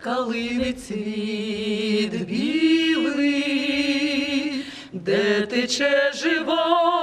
Калини цвіт білий, де тече живо.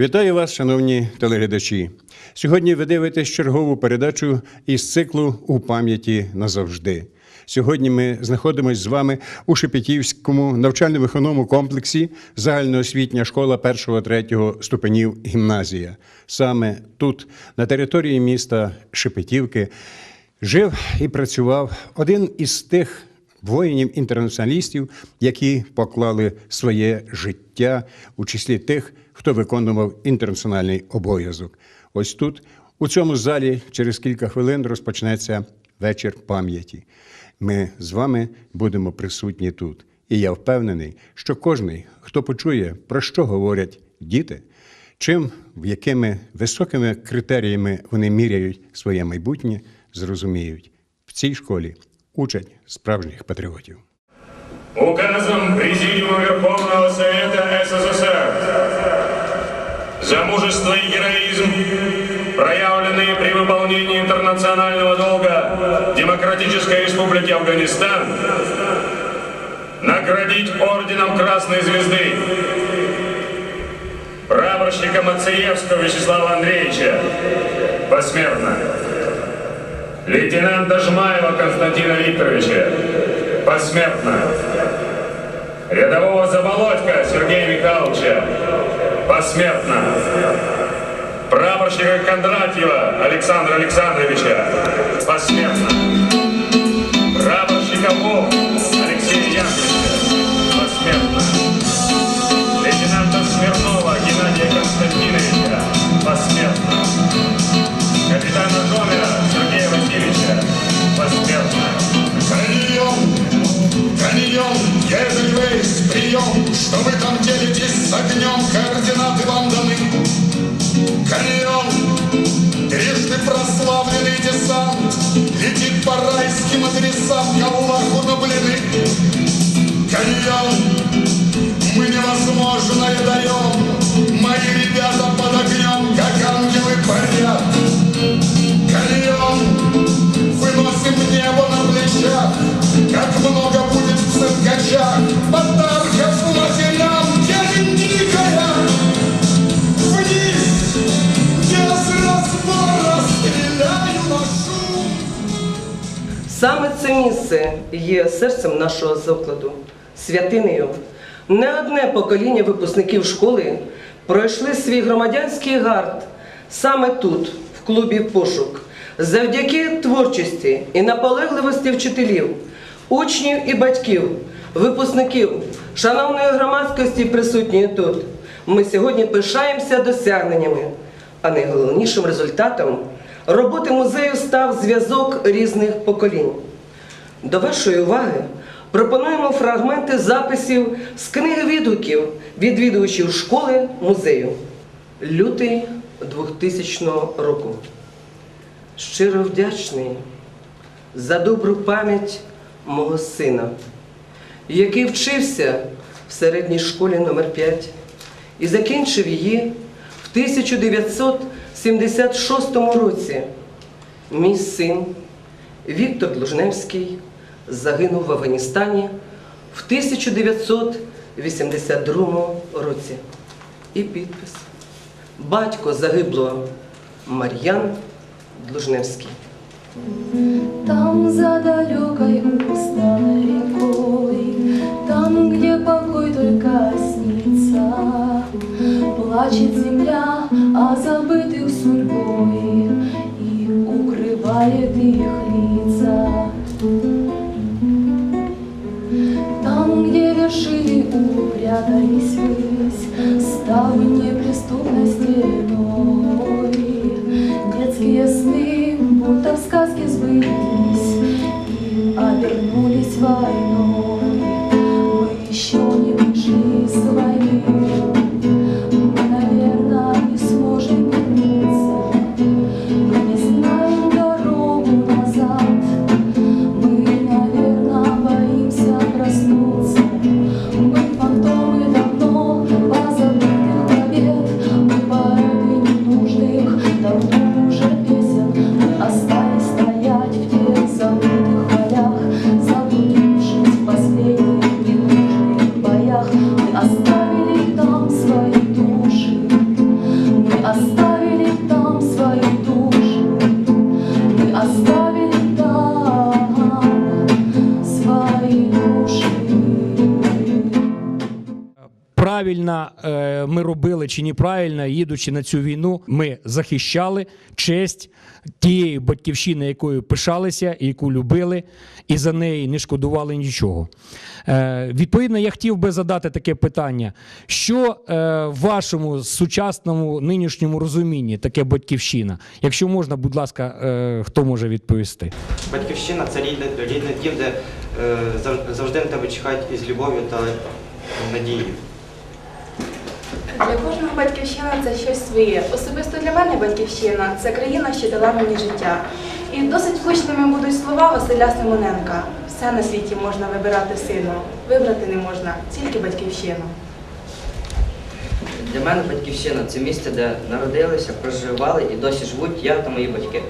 Вітаю вас, шановні телеглядачі. Сьогодні ви дивитесь чергову передачу із циклу У пам'яті назавжди. Сьогодні ми знаходимося з вами у Шепетівському навчально-виховному комплексі загальноосвітня школа 1-3 ступенів гімназія. Саме тут, на території міста Шепетівки, жив і працював один із тих воїнів-інтернаціоналістів, які поклали своє життя у числі тих, хто виконував інтернаціональний обов'язок. Ось тут, у цьому залі, через кілька хвилин розпочнеться вечір пам'яті. Ми з вами будемо присутні тут. І я впевнений, що кожний, хто почує, про що говорять діти, чим, якими високими критеріями вони міряють своє майбутнє, зрозуміють. В цій школі учать справжніх патріотів. Указом Президиума Верховного Совета СССР за мужество и героизм, проявленные при выполнении интернационального долга Демократической Республики Афганистан, наградить орденом Красной Звезды прапорщика Мациевского Вячеслава Андреевича посмертно, лейтенанта Жмаева Константина Викторовича посмертно, рядового Заболотька Сергея Михайловича посмертно, прапорщика Кондратьева Александра Александровича посмертно, прапорщика Вов Алексея Яковлевича посмертно, лейтенанта Смирнова Геннадия Константиновича посмертно, капитана делитесь с огнем? Координаты вам даны. Прием! Трижды прославленный десант Летит по райским адресам к Аллаху на блины. Прием! Саме це місце є серцем нашого закладу, святинею. Не одне покоління випускників школи пройшли свій громадянський гард саме тут, в клубі Пошук, завдяки творчості і наполегливості вчителів, учнів і батьків, випускників, шановної громадськості, присутньої тут. Ми сьогодні пишаємося досягненнями, а найголовнішим результатом роботи музею став зв'язок різних поколінь. До вашої уваги пропонуємо фрагменти записів з книги відгуків відвідувачів школи музею. Лютий 2000 року. Щиро вдячний за добру пам'ять мого сина, який вчився в середній школі номер 5 і закінчив її в 1976 році. Мій син Віктор Длужневський загинув в Афганістані в 1982 році. І підпис. Батько загиблого Мар'ян Длужневський. Там за далекой усталой рекой, Там, где покой только снится, Плачет земля а забытых судьбой чи неправильно, їдучи на цю війну, ми захищали честь тієї батьківщини, якою пишалися, яку любили, і за неї не шкодували нічого. Е, відповідно, я хотів би задати таке питання: що е, в вашому сучасному нинішньому розумінні таке батьківщина? Якщо можна, будь ласка, е, хто може відповісти? Батьківщина це рідний, рідний дім, де е, завжди на тебе чекають із любов'ю та надією. Для кожного батьківщина це щось своє. Особисто для мене батьківщина це країна, що дала мені життя. І досить влучними будуть слова Василя Симоненка. Все на світі можна вибирати сину. Вибрати не можна, тільки батьківщину. Для мене батьківщина це місце, де народилися, проживали і досі живуть я та мої батьки.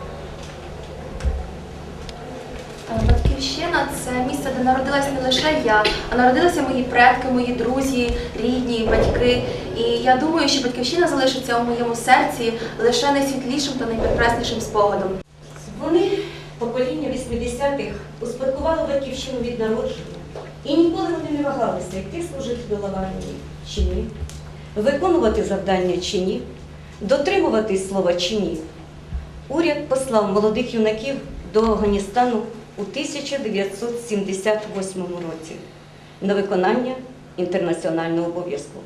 Батьківщина це місце, де народилася не лише я, а народилися мої предки, мої друзі, рідні, батьки. І я думаю, що батьківщина залишиться у моєму серці лише найсвітлішим та найпрекраснішим спогадом. Вони, покоління 80-х, успадкували батьківщину від народження. І ніколи вони не вагалися, йти служити до лаварні чи ні, виконувати завдання чи ні, дотримуватись слова чи ні. Уряд послав молодих юнаків до Афганістану у 1978 році на виконання інтернаціонального обов'язку.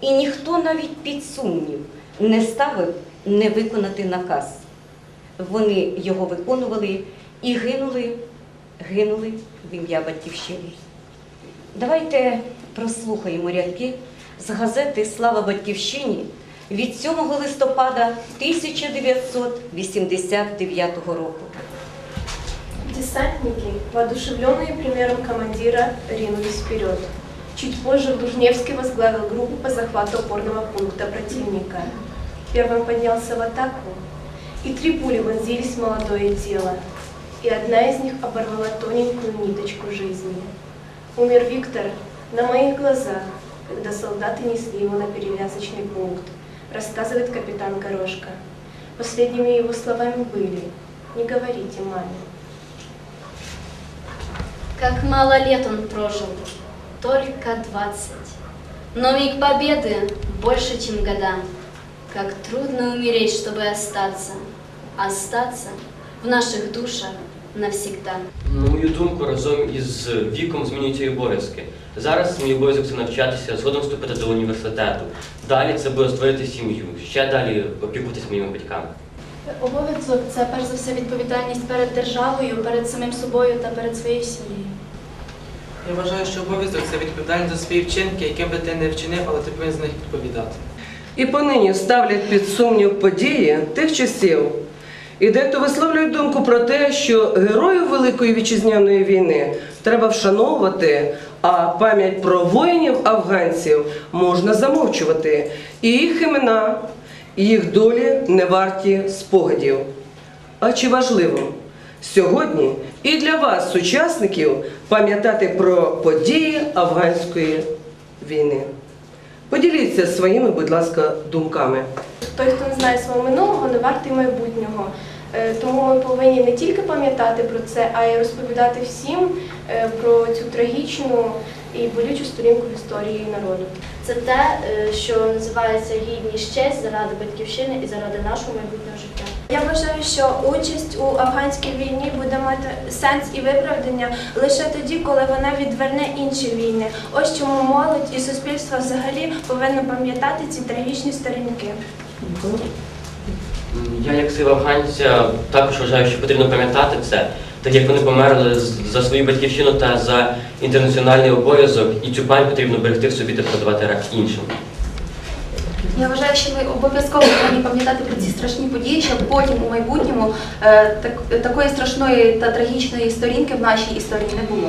І ніхто навіть під сумнів не ставив не виконати наказ. Вони його виконували і гинули, гинули в ім'я Батьківщини. Давайте прослухаємо рядки з газети Слава Батьківщині від 7 листопада 1989 року. Десантники, воодушевленные примером командира, ринулись вперед. Чуть позже Лужневский возглавил группу по захвату опорного пункта противника. Первым поднялся в атаку, и три пули вонзились в молодое тело, и одна из них оборвала тоненькую ниточку жизни. Умер Виктор на моих глазах, когда солдаты несли его на перевязочный пункт, рассказывает капитан Горошко. Последними его словами были «Не говорите маме». Как мало лет он прожил, только двадцать. Но миг победы больше, чем года. Как трудно умереть, чтобы остаться. Остаться в наших душах навсегда. На мою думку, разом із віком змінюються і обов'язки. Зараз мій обов'язок це навчатися, згодом вступити до університету. Далі це буде створити сім'ю, ще далі опікуватись моїми батьками. Обов'язок це перш за все відповідальність перед державою, перед самим собою та перед своєю сім'єю. Я вважаю, що обов'язок це відповідальність за свої вчинки, яким би ти не вчинив, але ти повинен за них відповідати. І понині ставлять під сумнів події тих часів. І дехто висловлює думку про те, що героїв Великої вітчизняної війни треба вшановувати, а пам'ять про воїнів афганців можна замовчувати. І їх імена, і їх долі не варті спогадів. А чи важливо сьогодні і для вас, сучасників, пам'ятати про події афганської війни? Поділіться своїми, будь ласка, думками. Той, хто не знає свого минулого, не вартий майбутнього. Е, Тому ми повинні не тільки пам'ятати про це, а й розповідати всім е, про цю трагічну і болючу сторінку в історії народу. Це те, е, що називається гідність честь заради батьківщини і заради нашого майбутнього життя. Я вважаю, що участь у афганській війні буде мати сенс і виправдання лише тоді, коли вона відверне інші війни. Ось чому молодь і суспільство взагалі повинно пам'ятати ці трагічні сторінки. Я, як сила афганця, також вважаю, що потрібно пам'ятати це, так як вони померли за свою батьківщину та за інтернаціональний обов'язок, і цю пам'ять потрібно берегти в собі та продавати рак іншим. Я вважаю, що ми обов'язково повинні пам'ятати про ці страшні події, щоб потім у майбутньому е, так, такої страшної та трагічної сторінки в нашій історії не було.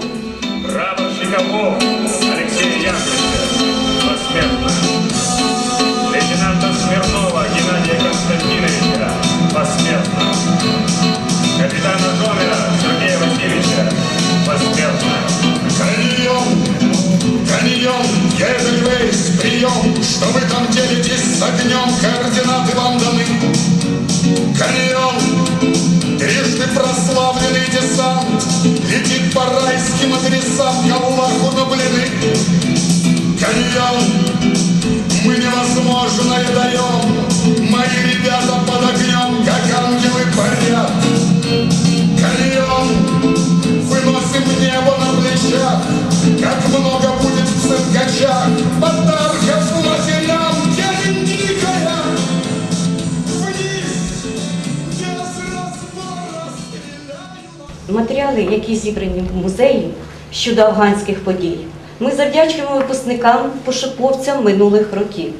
Матеріали, які зібрані в музеї щодо афганських подій, ми завдячуємо випускникам пошуковцям минулих років.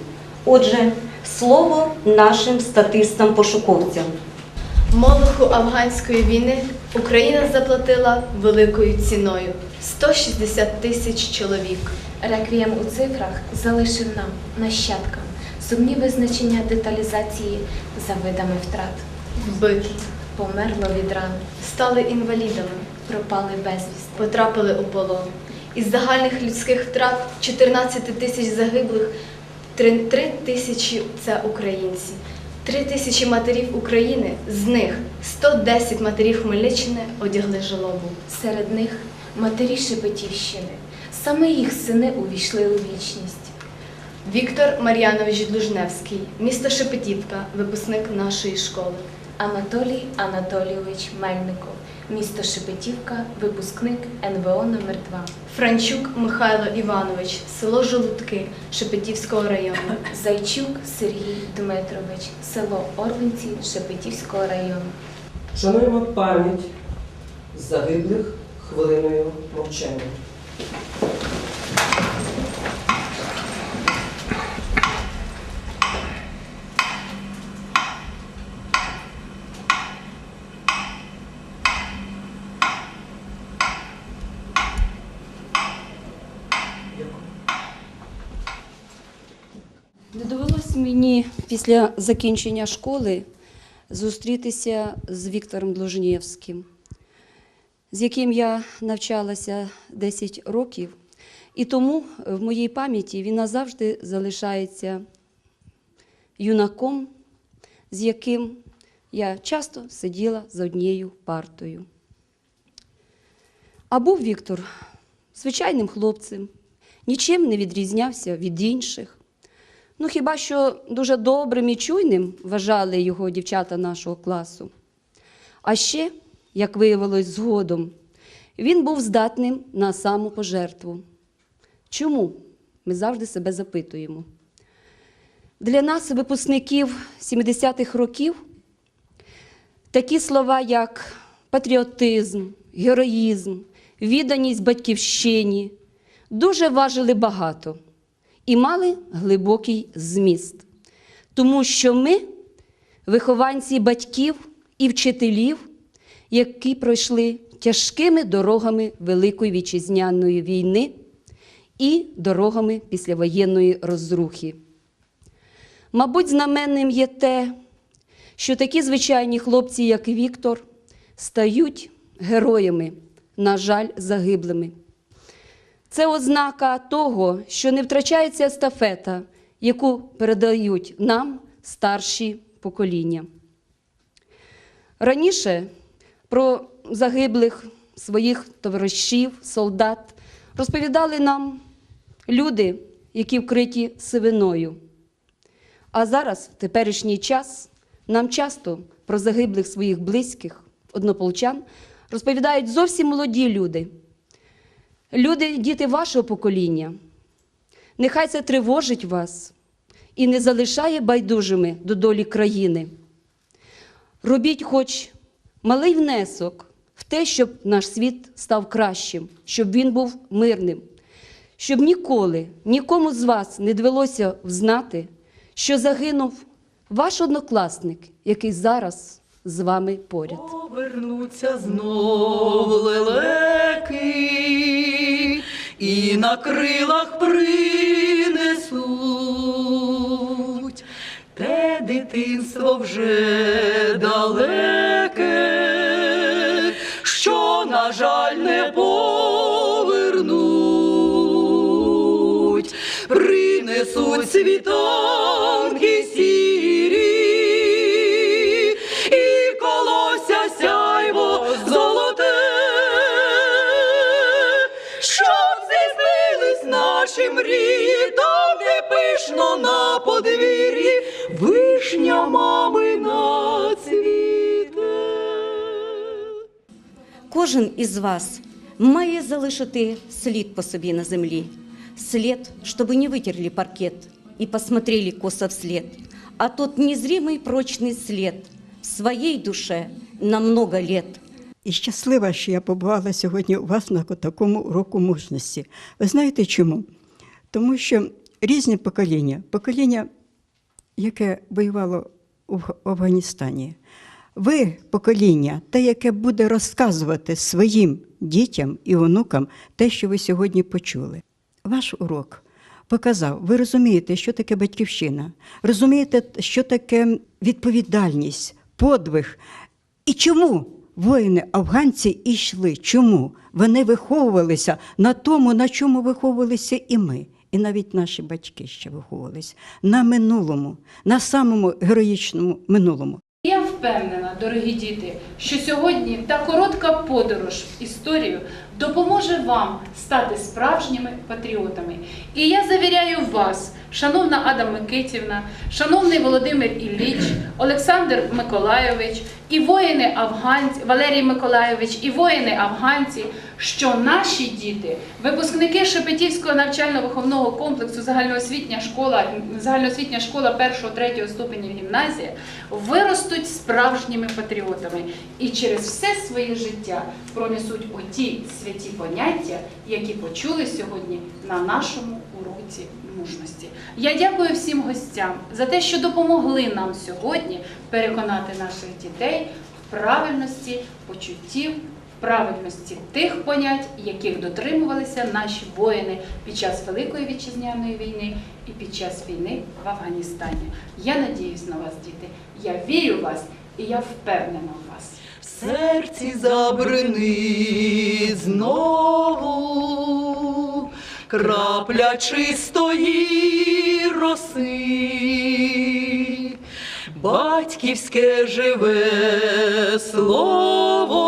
Отже, слово нашим статистам-пошуковцям. Молоху афганської війни Україна заплатила великою ціною 160 тисяч чоловік. Реквієм у цифрах залишив нам, нащадкам, сумні визначення деталізації за видами втрат. Вбиті, Померло від ран, стали інвалідами, пропали безвість. потрапили у полон. Із загальних людських втрат 14 тисяч загиблих, 3 тисячі це українці. 3 тисячі матерів України, з них 110 матерів Хмельниччини одягли жалобу. Серед них матері Шепетівщини. Саме їх сини увійшли у вічність. Віктор Мар'янович Длужневський, місто Шепетівка, випускник нашої школи. Анатолій Анатолійович Мельников, місто Шепетівка, випускник НВО номер 2 Франчук Михайло Іванович, село Жолудки Шепетівського району. Зайчук Сергій Дмитрович, село Орвинці Шепетівського району. Шануємо пам'ять загиблих хвилиною мовчання. Не довелось мені після закінчення школи зустрітися з Віктором Длужнєвським, з яким я навчалася 10 років, і тому в моїй пам'яті він назавжди залишається юнаком, з яким я часто сиділа за однією партою. А був Віктор звичайним хлопцем, нічим не відрізнявся від інших. Ну, хіба що дуже добрим і чуйним вважали його дівчата нашого класу. А ще, як виявилось згодом, він був здатним на самопожертву. Чому? Ми завжди себе запитуємо. Для нас, випускників 70-х років, такі слова, як патріотизм, героїзм, відданість батьківщині, дуже важили багато і мали глибокий зміст. Тому що ми вихованці батьків і вчителів, які пройшли тяжкими дорогами Великої вітчизняної війни і дорогами післявоєнної розрухи. Мабуть, знаменним є те, що такі звичайні хлопці, як Віктор, стають героями, на жаль, загиблими. Це ознака того, що не втрачається естафета, яку передають нам старші покоління. Раніше про загиблих своїх товаришів, солдат розповідали нам люди, які вкриті сивиною. А зараз, в теперішній час, нам часто про загиблих своїх близьких, однополчан, розповідають зовсім молоді люди. Люди, діти вашого покоління, нехай це тривожить вас і не залишає байдужими до долі країни. Робіть хоч малий внесок в те, щоб наш світ став кращим, щоб він був мирним, щоб ніколи нікому з вас не довелося взнати, що загинув ваш однокласник, який зараз з вами поряд. Повернуться знов лелеки і на крилах принесуть. Те дитинство вже далеке, що, на жаль, не повернуть, принесуть світанки Кожен із вас має залишити слід по собі на землі. След, чтобы не вытерли паркет и посмотрели косо вслед, а тот незримый прочный след в своей душе на много лет і щаслива, що я побувала сьогодні у вас на такому року мужності. Ви знаєте чому? Тому що різні покоління, покоління, яке воювало у Г- Афганістані, Ви покоління, те, яке буде розказувати своїм дітям і онукам те, що ви сьогодні почули. Ваш урок показав, ви розумієте, що таке батьківщина, розумієте, що таке відповідальність, подвиг. І чому воїни афганці йшли? Чому? Вони виховувалися на тому, на чому виховувалися і ми. І навіть наші батьки ще виховувалися на минулому, на самому героїчному минулому. Впевнена, дорогі діти, що сьогодні та коротка подорож в історію допоможе вам стати справжніми патріотами. І я завіряю вас, шановна Ада Микитівна, шановний Володимир Ілліч, Олександр Миколайович і воїни афганці, Валерій Миколайович і воїни афганці, що наші діти, випускники Шепетівського навчально-виховного комплексу загальноосвітня школа, загальноосвітня школа 1-3 ступенів гімназія, виростуть справжніми патріотами і через все своє життя пронесуть оті святі поняття, які почули сьогодні на нашому уроці мужності. Я дякую всім гостям за те, що допомогли нам сьогодні переконати наших дітей в правильності почуттів, правильності тих понять, яких дотримувалися наші воїни під час Великої вітчизняної війни і під час війни в Афганістані. Я надіюсь на вас, діти. Я вірю в вас і я впевнена в вас. Серці забрини знову. Крапля чистої роси, батьківське живе слово,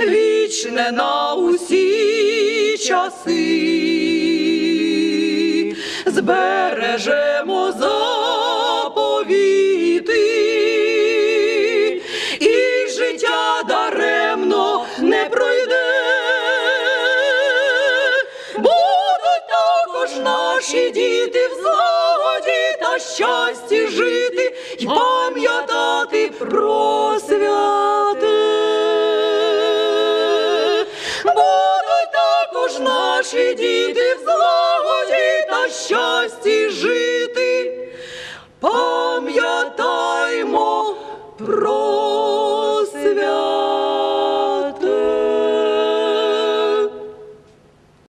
вічне на усі часи, збережемо заповіти, пам'ятати